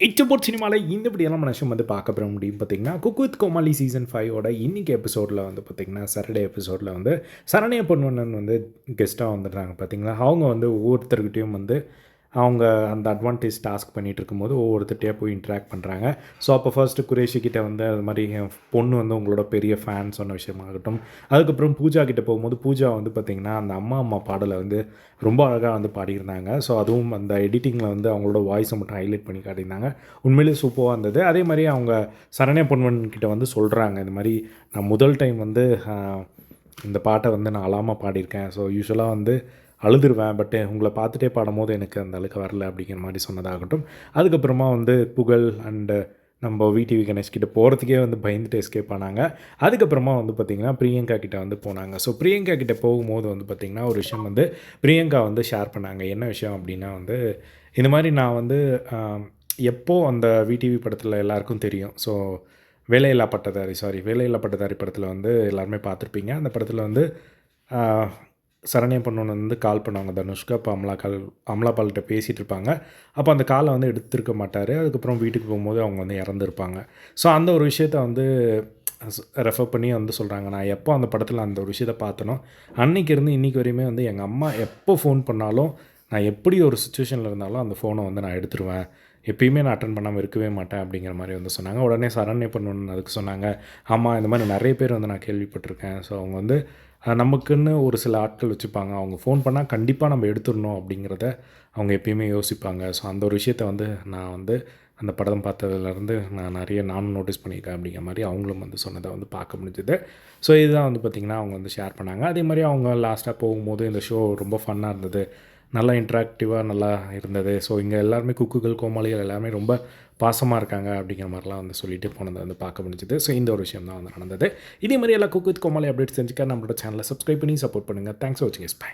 இச்சபோர்ட் சினிமாவில் இந்தபடியெல்லாம் மனுஷன் வந்து பார்க்க போகிற முடியும் பார்த்தீங்கன்னா குக் வித் கோமாளி சீசன் ஃபைவோட இன்றைக்கி எபிசோடில் வந்து பார்த்திங்கன்னா சரடே எபிசோடில் வந்து சரணிய பொன்வண்ணன் வந்து கெஸ்ட்டாக வந்துடுறாங்க பார்த்தீங்களா? அவங்க வந்து ஒவ்வொருத்தர்கிட்டையும் வந்து அவங்க அந்த அட்வான்டேஜ் டாஸ்க் பண்ணிகிட்டு இருக்கும்போது ஒவ்வொருத்தட்டையாக போய் இன்ட்ராக்ட் பண்ணுறாங்க ஸோ அப்போ ஃபர்ஸ்ட்டு குரேஷ்கிட்ட வந்து அது மாதிரி என் பொண்ணு வந்து உங்களோட பெரிய ஃபேன் சொன்ன விஷயமாகட்டும். அதுக்கப்புறம் பூஜா கிட்டே போகும்போது பூஜா வந்து பார்த்திங்கன்னா அந்த அம்மா அம்மா பாடலை வந்து ரொம்ப அழகாக வந்து பாடியிருந்தாங்க. ஸோ அதுவும் அந்த எடிட்டிங்கில் வந்து அவங்களோட வாய்ஸை மட்டும் ஹைலைட் பண்ணி காட்டியிருந்தாங்க. உண்மையிலேயே சூப்பராக இருந்தது. அதே மாதிரி அவங்க சரண்யா பொன்வன் கிட்ட வந்து சொல்கிறாங்க இந்த மாதிரி நான் முதல் டைம் வந்து இந்த பாட்டை வந்து நான் அழாமல் பாடியிருக்கேன். ஸோ யூஸ்வலாக வந்து அழுதுருவேன் பட் உங்களை பார்த்துட்டே பாடும்போது எனக்கு அந்த அளவுக்கு வரல அப்படிங்கிற மாதிரி சொன்னதாகட்டும். அதுக்கப்புறமா வந்து புகழ் அண்டு நம்ம விடிவி கணேஷ் கிட்ட போகிறதுக்கே வந்து பயந்துட்டு எஸ்கேப் ஆனாங்க. அதுக்கப்புறமா வந்து பார்த்திங்கன்னா பிரியங்கா கிட்டே வந்து போனாங்க. ஸோ பிரியங்கா கிட்டே போகும்போது வந்து பார்த்திங்கன்னா ஒரு விஷயம் வந்து பிரியங்கா வந்து ஷேர் பண்ணாங்க. என்ன விஷயம் அப்படின்னா வந்து இந்த மாதிரி நான் வந்து எப்போது அந்த விடிவி படத்தில் எல்லாருக்கும் தெரியும். ஸோ வேலையில்லா பட்டதாரி சாரி வேலையில்லா பட்டதாரி படத்தில் வந்து எல்லாருமே பார்த்துருப்பீங்க. அந்த படத்தில் வந்து சரணியம் சரண்யா பொண்ணு வந்து கால் பண்ணுவாங்க. தனுஷ்கா அப்போ அமலா கால் அமலா பேசிகிட்டு இருப்பாங்க. அப்போ அந்த காலை வந்து எடுத்திருக்க மாட்டார். அதுக்கப்புறம் வீட்டுக்கு போகும்போது அவங்க வந்து இறந்துருப்பாங்க. ஸோ அந்த ஒரு விஷயத்த வந்து ரெஃபர் பண்ணி வந்து சொல்கிறாங்க நான் எப்போ அந்த படத்தில் அந்த ஒரு விஷயத்த பார்த்தனோ அன்னைக்கு இருந்து இன்றைக்கி வரையுமே வந்து எங்கள் அம்மா எப்போ ஃபோன் பண்ணாலும் நான் எப்படி ஒரு சுச்சுவேஷனில் இருந்தாலும் அந்த ஃபோனை வந்து நான் எடுத்துருவேன். எப்பயுமே நான் அட்டன் பண்ணாமல் இருக்கவே மாட்டேன் அப்படிங்கிற மாதிரி வந்து சொன்னாங்க. உடனே சரண்ய பண்ணணும்னு அதுக்கு சொன்னாங்க. ஆமாம் இந்த மாதிரி நிறைய பேர் வந்து நான் கேள்விப்பட்டிருக்கேன். ஸோ அவங்க வந்து நமக்குன்னு ஒரு சில ஆட்கள் வச்சுப்பாங்க. அவங்க ஃபோன் பண்ணால் கண்டிப்பாக நம்ம எடுத்துடணும் அப்படிங்கிறத அவங்க எப்பயுமே யோசிப்பாங்க. ஸோ அந்த ஒரு விஷயத்த வந்து நான் வந்து அந்த படம் பார்த்ததுலேருந்து நான் நிறைய நானும் நோட்டீஸ் பண்ணியிருக்கேன் அப்படிங்கிற மாதிரி அவங்களும் வந்து சொன்னதை வந்து பார்க்க முடிஞ்சது. ஸோ இதுதான் வந்து பார்த்திங்கன்னா அவங்க வந்து ஷேர் பண்ணாங்க. அதே மாதிரி அவங்க லாஸ்ட்டாக போகும்போது இந்த ஷோ ரொம்ப ஃபன்னாக இருந்தது. நல்லா இன்ட்ராக்டிவாக நல்லா இருந்தது. ஸோ இங்கே எல்லாருமே குக்குகள் கோமாளிகள் எல்லாருமே ரொம்ப பாசமாக இருக்காங்க அப்படிங்கிற மாதிரிலாம் வந்து சொல்லிட்டு போனதை வந்து பார்க்க முடிஞ்சுது. ஸோ இந்த ஒரு விஷயம் தான் வந்து நடந்தது. இதே மாதிரி எல்லா குக்கு வித் கோமாளி அப்டேட்ஸ் தெரிஞ்சுக்க நம்மளோட சேனலை சப்ஸ்கிரைப் பண்ணி சப்போர்ட் பண்ணுங்கள் தேங்க்ஸ் ஃபார் வாட்சிங் எஸ் பை